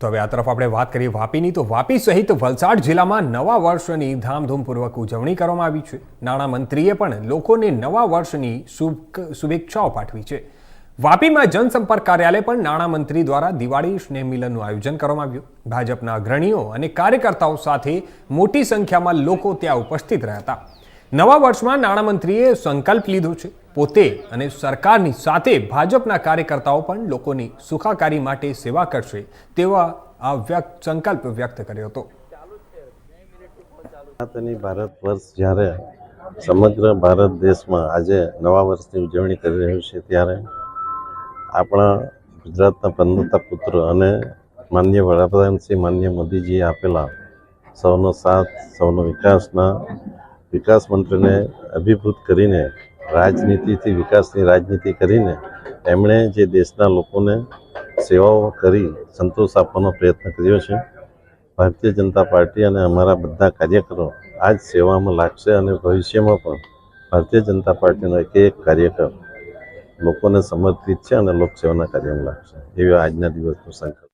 તો હવે આ તરફ આપણે વાત કરીએ વાપીની, તો વાપી સહિત વલસાડ જિલ્લામાં નવા વર્ષની ધામધૂમપૂર્વક ઉજવણી કરવામાં આવી છે. નાણામંત્રીએ પણ લોકોને નવા વર્ષની શુભ, શુભેચ્છાઓ પાઠવી છે. વાપીમાં જનસંપર્ક કાર્યાલય પણ નાણામંત્રી દ્વારા દિવાળી સ્નેહ મિલનનું આયોજન કરવામાં આવ્યું. ભાજપના અગ્રણીઓ અને કાર્યકર્તાઓ સાથે મોટી સંખ્યામાં લોકો ત્યાં ઉપસ્થિત રહ્યા હતા. નવા વર્ષમાં નાણામંત્રીએ સંકલ્પ લીધો છે. પોતે અને સરકારની સાથે ભાજપના કાર્યકર્તાઓ પણ લોકોની સુખાકારી માટે સેવા કરશે તેવા આ વ્યક્ત, સંકલ્પ વ્યક્ત કર્યો હતો. ભારત વર્ષ જ્યારે સમગ્ર ભારત દેશમાં આજે નવા વર્ષની ઉજવણી કરી રહ્યું છે ત્યારે આપણા ગુજરાતના પંદરતા પુત્ર અને માન્ય વડાપ્રધાન શ્રી માન્ય મોદીજીએ આપેલા સૌનો સાથ, સૌનો વિકાસના વિકાસ મંત્રને અભિભૂત કરીને રાજનીતિથી, વિકાસની રાજનીતિ કરીને એમણે જે દેશના લોકોને સેવાઓ કરી, સંતોષ આપવાનો પ્રયત્ન કર્યો છે. ભારતીય જનતા પાર્ટી અને અમારા બધા કાર્યકરો આ જ સેવામાં લાગશે અને ભવિષ્યમાં પણ ભારતીય જનતા પાર્ટીનો એક એક કાર્યકર લોકોને સમર્પિત છે અને લોકસેવાના કાર્યમાં લાગશે. એવી આજના દિવસનો સંકલ્પ.